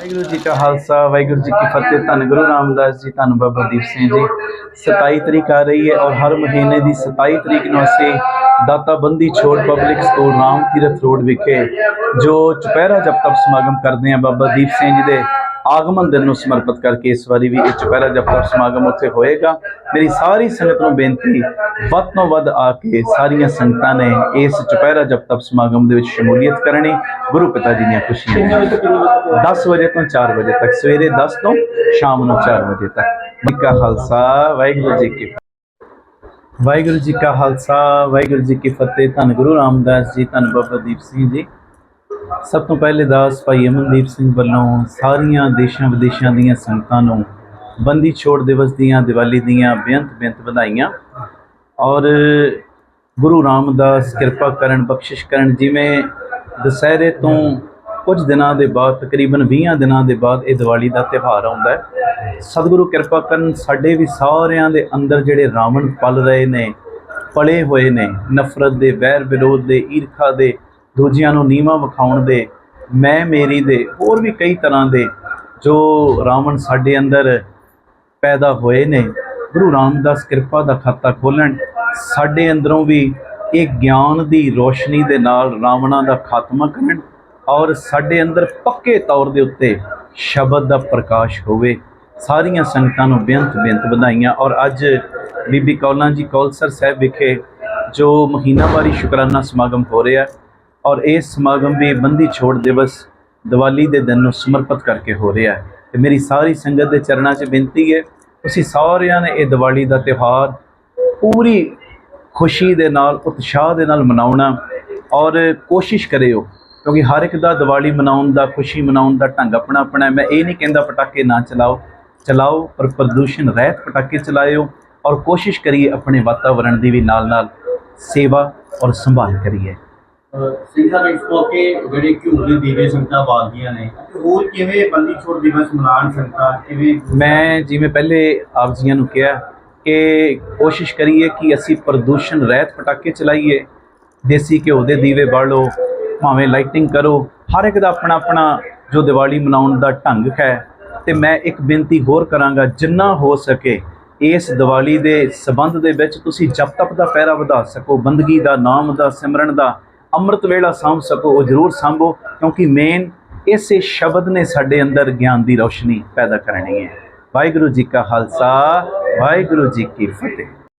ਵਾਹਿਗੁਰੂ ਜੀ ਕਾ ਖਾਲਸਾ, ਵਾਹਿਗੁਰੂ ਜੀ ਕੀ ਫਤਿਹ। ਧੰਨ ਗੁਰੂ ਰਾਮਦਾਸ ਜੀ, ਧੰਨ ਬਾਬਾ ਦੀਪ ਸਿੰਘ ਜੀ। 27 ਤਰੀਕ ਆ ਰਹੀ ਹੈ ਔਰ ਹਰ ਮਹੀਨੇ ਦੀ 27 ਤਰੀਕ ਨੂੰ ਅਸੀਂ ਦਾਤਾ Bandi Chhor public school Ram Tirath road ਵਿਖੇ ਜੋ ਚੁਪਹਿਰਾ ਜਪ ਤਪ ਸਮਾਗਮ ਕਰਦੇ ਹਾਂ ਬਾਬਾ ਦੀਪ ਸਿੰਘ ਜੀ ਦੇ। ਆਗਮਨ ਦਿਨ ਨੂੰ ਸਮਰਪਿਤ ਕਰਕੇ ਇਸ ਵਾਰੀ ਵੀ ਇਹ ਚੁਪਹਿਰਾ ਜਪ ਤਪ ਸਮਾਗਮ ਉੱਥੇ ਹੋਏਗਾ। ਮੇਰੀ ਸਾਰੀ ਸੰਗਤ ਨੂੰ ਬੇਨਤੀ ਵੱਧ ਤੋਂ ਵੱਧ ਆ ਕੇ ਸਾਰੀਆਂ ਸੰਗਤਾਂ ਨੇ ਇਸ ਚੁਪਹਿਰਾ ਜਪ ਤਪ ਸਮਾਗਮ ਦੇ ਵਿੱਚ ਸ਼ਮੂਲੀਅਤ ਕਰਨੀ ਗੁਰੂ ਪਿਤਾ ਜੀ ਦੀਆਂ ਖੁਸ਼ੀਆਂ 10 ਵਜੇ ਤੋਂ 4 ਵਜੇ ਤੱਕ ਸਵੇਰੇ 10 ਤੋਂ ਸ਼ਾਮ ਨੂੰ 4 ਵਜੇ ਤੱਕ। ਜੀ ਕਾ ਖਾਲਸਾ ਵਾਹਿਗੁਰੂ ਜੀ ਕੀ ਫਤਿਹ। ਵਾਹਿਗੁਰੂ ਜੀ ਕਾ ਖਾਲਸਾ ਵਾਹਿਗੁਰੂ ਜੀ ਕੀ ਫਤਿਹ। ਧੰਨ ਗੁਰੂ ਰਾਮਦਾਸ ਜੀ ਧੰਨ ਬਾਬਾ ਦੀਪ ਸਿੰਘ ਜੀ। ਸਭ ਤੋਂ ਪਹਿਲੇ ਦਾਸ ਭਾਈ ਅਮਨਦੀਪ ਸਿੰਘ ਵੱਲੋਂ ਸਾਰੀਆਂ ਦੇਸ਼ਾਂ ਵਿਦੇਸ਼ਾਂ ਦੀਆਂ ਸੰਗਤਾਂ ਨੂੰ ਬੰਦੀ ਛੋੜ ਦਿਵਸ ਦੀਆਂ, ਦੀਵਾਲੀ ਦੀਆਂ ਬੇਅੰਤ ਬੇਅੰਤ ਵਧਾਈਆਂ। ਔਰ ਗੁਰੂ ਰਾਮਦਾਸ ਕਿਰਪਾ ਕਰਨ, ਬਖਸ਼ਿਸ਼ ਕਰਨ, ਜਿਵੇਂ ਦੁਸਹਿਰੇ ਤੋਂ ਕੁਝ ਦਿਨਾਂ ਦੇ ਬਾਅਦ, ਤਕਰੀਬਨ 20 ਦਿਨਾਂ ਦੇ ਬਾਅਦ ਇਹ ਦੀਵਾਲੀ ਦਾ ਤਿਉਹਾਰ ਆਉਂਦਾ ਹੈ। ਸਤਿਗੁਰੂ ਕਿਰਪਾ ਕਰਨ, ਸਾਡੇ ਵੀ ਸਾਰਿਆਂ ਦੇ ਅੰਦਰ ਜਿਹੜੇ ਰਾਵਣ ਪਲ ਰਹੇ ਨੇ, ਪਲੇ ਹੋਏ ਨੇ, ਨਫ਼ਰਤ ਦੇ ਵੈਰ ਵਿਰੋਧ ਦੇ, ਈਰਖਾ ਦੇ ਦੂਜਿਆਂ ਨੂੰ ਨੀਵਾਂ ਵਿਖਾਉਣ ਦੇ, ਮੈਂ ਮੇਰੀ ਦੇ, ਹੋਰ ਵੀ ਕਈ ਤਰ੍ਹਾਂ ਦੇ ਜੋ ਰਾਵਣ ਸਾਡੇ ਅੰਦਰ ਪੈਦਾ ਹੋਏ ਨੇ। ਗੁਰੂ ਰਾਮਦਾਸ ਕਿਰਪਾ ਦਾ ਖਾਤਾ ਖੋਲਣ ਸਾਡੇ ਅੰਦਰੋਂ ਵੀ ਇਹ ਗਿਆਨ ਦੀ ਰੋਸ਼ਨੀ ਦੇ ਨਾਲ ਰਾਵਣਾਂ ਦਾ ਖਾਤਮਾ ਕਰਨ ਔਰ ਸਾਡੇ ਅੰਦਰ ਪੱਕੇ ਤੌਰ ਦੇ ਉੱਤੇ ਸ਼ਬਦ ਦਾ ਪ੍ਰਕਾਸ਼ ਹੋਵੇ। ਸਾਰੀਆਂ ਸੰਗਤਾਂ ਨੂੰ ਬੇਅੰਤ ਬੇਅੰਤ ਵਧਾਈਆਂ ਔਰ ਅੱਜ ਬੀਬੀ ਕੌਲਾਂ ਜੀ ਕੌਲਸਰ ਸਾਹਿਬ ਵਿਖੇ ਜੋ ਮਹੀਨਾਵਾਰੀ ਸ਼ੁਕਰਾਨਾ ਸਮਾਗਮ ਹੋ ਰਿਹਾ ਹੈ ਔਰ ਇਹ ਸਮਾਗਮ ਵੀ ਬੰਦੀ ਛੋੜ ਦਿਵਸ ਦੀਵਾਲੀ ਦੇ ਦਿਨ ਨੂੰ ਸਮਰਪਿਤ ਕਰਕੇ ਹੋ ਰਿਹਾ ਹੈ। ਤੇ ਮੇਰੀ ਸਾਰੀ ਸੰਗਤ ਦੇ ਚਰਨਾਂ 'ਚ ਬੇਨਤੀ ਹੈ, ਤੁਸੀਂ ਸਾਰਿਆਂ ਨੇ ਇਹ ਦੀਵਾਲੀ ਦਾ ਤਿਉਹਾਰ ਪੂਰੀ ਖੁਸ਼ੀ ਦੇ ਨਾਲ, ਉਤਸ਼ਾਹ ਦੇ ਨਾਲ ਮਨਾਉਣਾ ਔਰ ਕੋਸ਼ਿਸ਼ ਕਰਿਓ, ਕਿਉਂਕਿ ਹਰ ਇੱਕ ਦਾ ਦੀਵਾਲੀ ਮਨਾਉਣ ਦਾ, ਖੁਸ਼ੀ ਮਨਾਉਣ ਦਾ ਢੰਗ ਆਪਣਾ ਆਪਣਾ ਹੈ। ਮੈਂ ਇਹ ਨਹੀਂ ਕਹਿੰਦਾ ਪਟਾਕੇ ਨਾ ਚਲਾਓ ਚਲਾਓ ਪਰ ਪ੍ਰਦੂਸ਼ਣ ਰਹਿਤ ਪਟਾਕੇ ਚਲਾਇਓ ਔਰ ਕੋਸ਼ਿਸ਼ ਕਰੀਏ ਆਪਣੇ ਵਾਤਾਵਰਣ ਦੀ ਵੀ ਨਾਲ ਨਾਲ ਸੇਵਾ ਔਰ ਸੰਭਾਲ ਕਰੀਏ। ਸਿੰਘ ਸਾਹਿਬ ਇਸ ਮੌਕੇ ਜਿਹੜੇ ਘਿਓ ਦੇ ਦੀਵੇ ਸੰਗਤਾਂ ਬਾਲਦੀਆਂ ਨੇ, ਹੋਰ ਕਿਵੇਂ ਬੰਦੀ ਛੋੜ ਦਿਵਸ ਮਨਾਉਣ ਸੰਗਤਾਂ, ਕਿਵੇਂ ਮੈਂ ਜਿਵੇਂ ਪਹਿਲੇ ਆਪ ਜੀਆਂ ਨੂੰ ਕਿਹਾ ਕਿ ਕੋਸ਼ਿਸ਼ ਕਰੀਏ ਕਿ ਅਸੀਂ ਪ੍ਰਦੂਸ਼ਣ ਰਹਿਤ ਪਟਾਕੇ ਚਲਾਈਏ, ਦੇਸੀ ਘਿਓ ਦੇ ਦੀਵੇ ਬਾਲੋ, ਭਾਵੇਂ ਲਾਈਟਿੰਗ ਕਰੋ, ਹਰ ਇੱਕ ਦਾ ਆਪਣਾ ਆਪਣਾ ਜੋ ਦੀਵਾਲੀ ਮਨਾਉਣ ਦਾ ਢੰਗ ਹੈ। ਤੇ ਮੈਂ ਇੱਕ ਬੇਨਤੀ ਹੋਰ ਕਰਾਂਗਾ, ਜਿੰਨਾ ਹੋ ਸਕੇ ਇਸ ਦੀਵਾਲੀ ਦੇ ਸਬੰਧ ਦੇ ਵਿੱਚ ਤੁਸੀਂ ਜਪ ਤਪ ਦਾ ਪਹਿਰਾ ਵਧਾ ਸਕੋ, ਬੰਦਗੀ ਦਾ, ਨਾਮ ਦਾ, ਸਿਮਰਨ ਦਾ ਅੰਮ੍ਰਿਤ ਵੇਲਾ ਸਾਂਭ ਸਕੋ, ਉਹ ਜ਼ਰੂਰ ਸਾਂਭੋ, ਕਿਉਂਕਿ ਮੇਨ ਇਸੇ ਸ਼ਬਦ ਨੇ ਸਾਡੇ ਅੰਦਰ ਗਿਆਨ ਦੀ ਰੌਸ਼ਨੀ ਪੈਦਾ ਕਰਨੀ ਹੈ। ਵਾਹਿਗੁਰੂ ਜੀ ਕਾ ਖਾਲਸਾ, ਵਾਹਿਗੁਰੂ ਜੀ ਕੀ ਫਤਿਹ।